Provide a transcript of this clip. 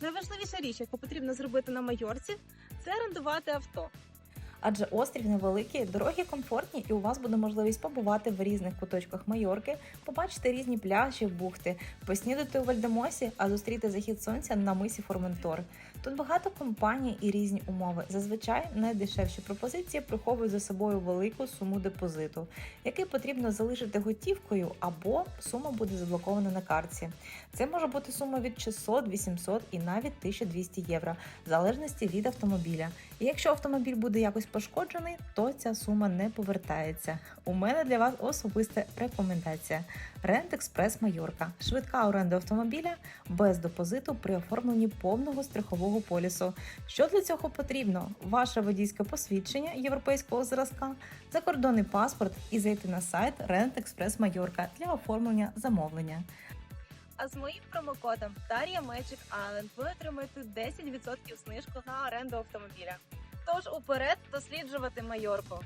Найважливіша річ, яку потрібно зробити на майорці, це орендувати авто. Адже острів невеликий, дороги комфортні, і у вас буде можливість побувати в різних куточках Майорки, побачити різні пляжі, бухти, поснідати у Вальдемосі, а зустріти захід сонця на мисі Форментор. Тут багато компаній і різні умови. Зазвичай найдешевші пропозиції приховують за собою велику суму депозиту, який потрібно залишити готівкою, або сума буде заблокована на картці. Це може бути сума від 600, 800 і навіть 1200 євро, в залежності від автомобіля. І якщо автомобіль буде якось пошкоджений, то ця сума не повертається. У мене для вас особиста рекомендація: Рент Експрес Майорка. Швидка оренда автомобіля без депозиту при оформленні повного страхового полісу. Що для цього потрібно? Ваше водійське посвідчення європейського зразка, закордонний паспорт і зайти на сайт Рент Експрес Майорка для оформлення замовлення. А з моїм промокодом Дар'я Magic Island ви отримаєте 10% знижку на оренду автомобіля. Тож уперед досліджувати майорку.